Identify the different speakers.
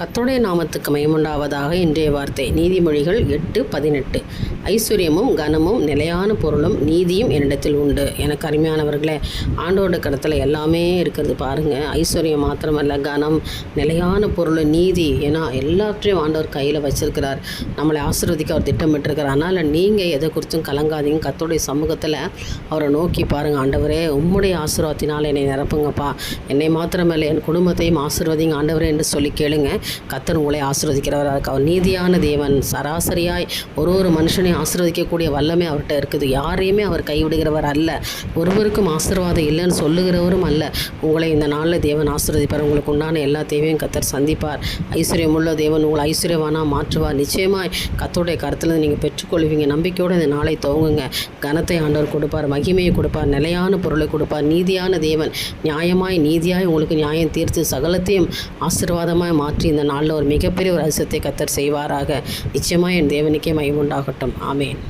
Speaker 1: கத்தோடைய நாமத்துக்கு மயமுண்டாவதாக இன்றைய வார்த்தை. நீதிமொழிகள் எட்டு பதினெட்டு. ஐஸ்வர்யமும் கனமும் நிலையான பொருளும் நீதியும் என்னிடத்தில் உண்டு. எனக்கு அருமையானவர்களே ஆண்டோட கடத்தில் எல்லாமே இருக்கிறது பாருங்கள் ஐஸ்வர்யம் மாத்திரமல்ல கனம் நிலையான பொருள் நீதி ஏன்னா எல்லாத்தையும் ஆண்டவர் கையில் வச்சிருக்கிறார். நம்மளை ஆசீர்வதிக்க அவர் திட்டமிட்டிருக்கிறார். அதனால் நீங்கள் எதை குறித்தும் கலங்காதீங்க. கத்தோடைய சமூகத்தில் அவரை நோக்கி பாருங்கள் ஆண்டவரே உம்முடைய ஆசீர்வாதத்தினால் என்னை நிரப்புங்கப்பா. என்னை மாத்திரமல்ல என் குடும்பத்தையும் ஆசீர்வதிங்க ஆண்டவரே என்று சொல்லி கேளுங்க. கத்தர் உங்களை ஆசீர்வதிக்கிறவராக இருக்க? அவர் நீதியான தேவன் சராசரியாய் ஒரு ஒரு மனுஷனையும் ஆசீர்வதிக்கக்கூடிய வல்லமே அவர்கிட்ட இருக்குது. யாரையுமே அவர் கைவிடுகிறவர் அல்ல. ஒருவருக்கும் ஆசீர்வாதம் இல்லைன்னு சொல்லுகிறவரும் அல்ல. உங்களை இந்த நாளில் தேவன் ஆசீர்வதிப்பார். உங்களுக்கு உண்டான எல்லா தேவையும் கத்தர் சந்திப்பார். ஐஸ்வர்யமுள்ள தேவன் உங்களை ஐஸ்வர்யவானாக மாற்றுவார். நிச்சயமாய் கத்தோடைய கருத்தில் நீங்கள் பெற்றுக்கொள்வீங்க. நம்பிக்கையோடு இந்த நாளை துவங்குங்க. கனத்தை ஆண்டவர் கொடுப்பார். மகிமையை கொடுப்பார். நிலையான பொருளை கொடுப்பார். நீதியான தேவன். நியாயமாய் நீதியாய் உங்களுக்கு நியாயம் தீர்த்து சகலத்தையும் ஆசீர்வாதமாய் மாற்றி இந்த நாளில் ஒரு மிகப்பெரிய ஒரு அதிசயத்தை கத்தர் செய்வாராக. நிச்சயமாக என் தேவனுக்கே மகிமுண்டாகட்டும் ஆமேன்.